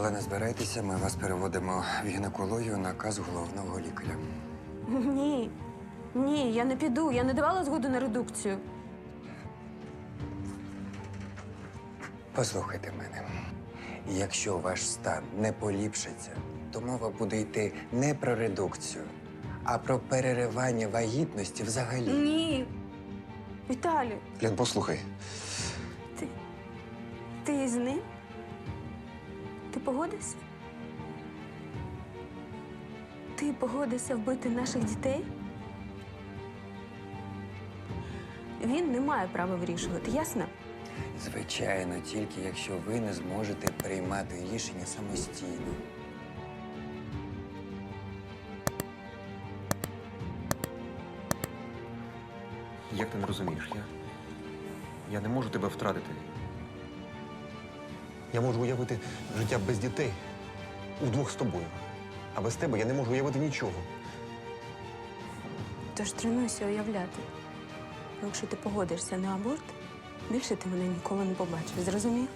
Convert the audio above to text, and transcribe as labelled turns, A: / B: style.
A: Олена, збирайтеся, ми вас переводимо в гінекологію на наказ головного лікаря.
B: Ні. Ні, я не піду. Я не давала згоду на редукцію.
A: Послухайте мене. Якщо ваш стан не поліпшиться, то мова буде йти не про редукцію, а про переривання вагітності взагалі.
B: Ні. Віталій,
C: Лен, послухай.
B: ти. Ти з ним? Ти погодишся? Ти погодишся вбити наших дітей? Він не має права вирішувати, ясно?
A: Звичайно, тільки якщо ви не зможете приймати рішення самостійно.
C: Як ти не розумієш? Я, я не можу тебе втратити. Я можу уявити життя без дітей удвох з тобою. А без тебе я не можу уявити нічого.
B: Тож тренуйся уявляти. Якщо ти погодишся на аборт, більше ти мене ніколи не побачиш. Зрозумів?